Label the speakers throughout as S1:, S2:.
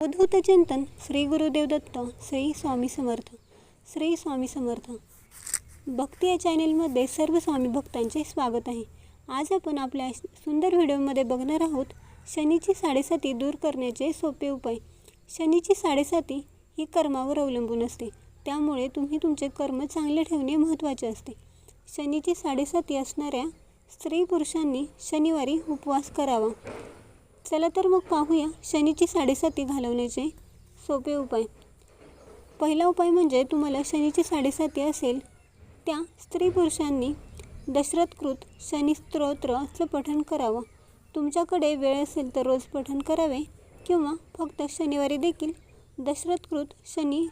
S1: अवधूत चिंतन श्री गुरुदेव दत्त श्री स्वामी समर्थ श्री स्वामी समर्थ. भक्ती या चॅनेलमध्ये सर्व स्वामी भक्तांचे स्वागत आहे. आज आपण आपल्या सुंदर व्हिडिओमध्ये बघणार आहोत शनीची साडेसाती दूर करण्याचे सोपे उपाय. शनीची साडेसाती ही कर्मावर अवलंबून असते. त्यामुळे तुम्ही तुमचे कर्म चांगले ठेवणे महत्त्वाचे असते. शनीची साडेसाती असणाऱ्या स्त्री पुरुषांनी शनिवारी उपवास करावा. चला तर मग पाहूया शनीची साडेसाती घालवण्याचे सोपे उपाय. पहिला उपाय म्हणजे तुम्हाला शनीची साडेसाती असेल त्या स्त्री पुरुषांनी दशरथकृत शनी स्तोत्राचं पठण करावं. तुमच्याकडे वेळ असेल तर रोज पठण करावे किंवा फक्त शनिवारी देखील दशरथकृत शनी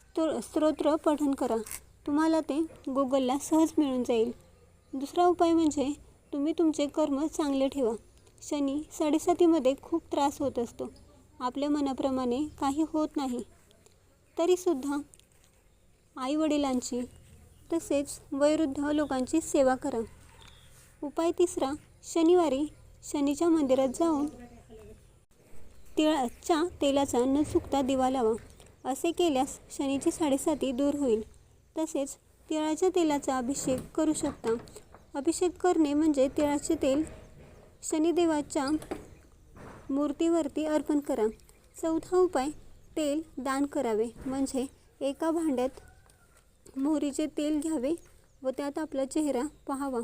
S1: स्तो स्तोत्र पठण करा. तुम्हाला ते गुगलला सहज मिळून जाईल. दुसरा उपाय म्हणजे तुम्ही तुमचे कर्म चांगले ठेवा. शनी साडेसातीमध्ये खूप त्रास होत असतो. आपल्या मनाप्रमाणे काही होत नाही. तरीसुद्धा आईवडिलांची तसेच वयोवृद्ध लोकांची सेवा करा. उपाय तिसरा शनिवारी शनीच्या मंदिरात जाऊन तिळाच्या तेलाचा न चुकता दिवा लावा. असे केल्यास शनीची साडेसाती दूर होईल. तसेच तिळाच्या तेलाचा अभिषेक करू शकता. अभिषेक करणे म्हणजे तिळाचे तेल शनिदेवाच्या मूर्तीवरती अर्पण करा. चौथा उपाय तेल दान करावे. म्हणजे एका भांड्यात मोहरीचे तेल घ्यावे व त्यात आपला चेहरा पाहावा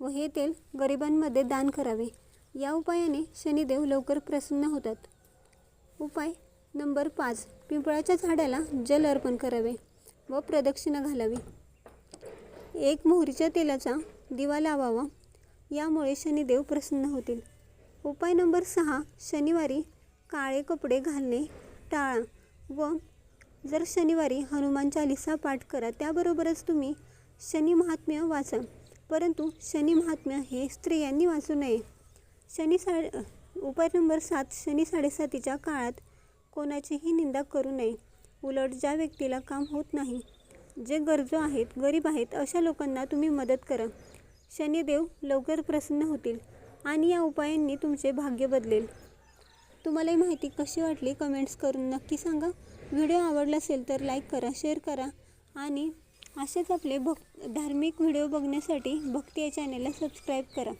S1: व हे तेल गरिबांमध्ये दान करावे. या उपायाने शनिदेव लवकर प्रसन्न होतात. उपाय नंबर पाच पिंपळाच्या झाडाला जल अर्पण करावे व प्रदक्षिणा घालावी. एक मोहरीच्या तेलाचा दिवा लावावा. यामुळे शनिदेव प्रसन्न होतील. उपाय नंबर सहा शनिवारी काळे कपडे घालणे टाळा व जर शनिवारी हनुमान चालिसा पाठ करा त्याबरोबरच तुम्ही शनी महात्म्य वाचा. परंतु शनी महात्म्य हे स्त्रियांनी वाचू नये. शनी सा उपाय नंबर सात शनी साडेसातीच्या काळात कोणाचीही निंदा करू नये. उलट ज्या व्यक्तीला काम होत नाही जे गरजू आहेत गरीब आहेत अशा लोकांना तुम्ही मदत करा. शनिदेव लवकर प्रसन्न होतील आणि या उपायांनी तुमचे भाग्य बदलेल. तुम्हाला ही माहिती कशी वाटली कमेंट्स करून नक्की सांगा. व्हिडिओ आवडला असेल तर लाईक करा शेअर करा आणि असेच आपले भक् धार्मिक व्हिडिओ बघण्यासाठी भक्ती या चॅनलला सबस्क्राईब करा.